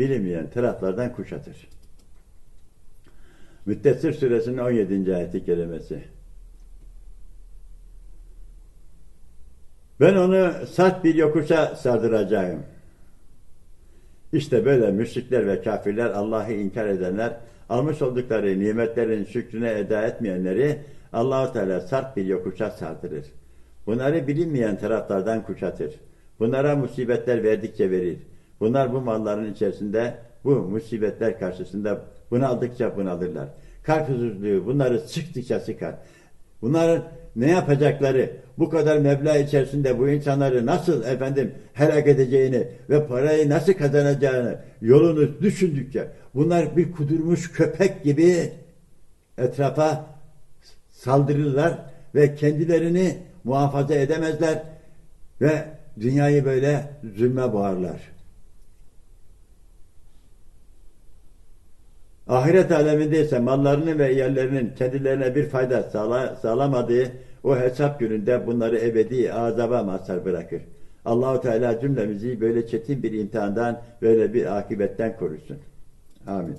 bilinmeyen taraflardan kuşatır. Müddessir suresinin 17. ayeti kelimesi. Ben onu sert bir yokuşa sardıracağım. İşte böyle müşrikler ve kafirler, Allah'ı inkar edenler, almış oldukları nimetlerin şükrüne eda etmeyenleri Allahu Teala sert bir yokuşa sardırır. Bunları bilinmeyen taraflardan kuşatır. Bunlara musibetler verdikçe verir. Bunlar bu malların içerisinde bu musibetler karşısında bunaldıkça bunalırlar. Kalp huzursuzluğu bunları sıktıkça sıkar. Bunların ne yapacakları, bu kadar meblağ içerisinde bu insanları nasıl efendim helak edeceğini ve parayı nasıl kazanacağını yolunu düşündükçe bunlar bir kudurmuş köpek gibi etrafa saldırırlar ve kendilerini muhafaza edemezler ve dünyayı böyle zulme boğarlar. Ahiret aleminde ise mallarının ve yerlerinin kendilerine bir fayda sağla, sağlamadığı o hesap gününde bunları ebedi azaba mazhar bırakır. Allahu Teala cümlemizi böyle çetin bir imtihandan, böyle bir akibetten korusun. Amin.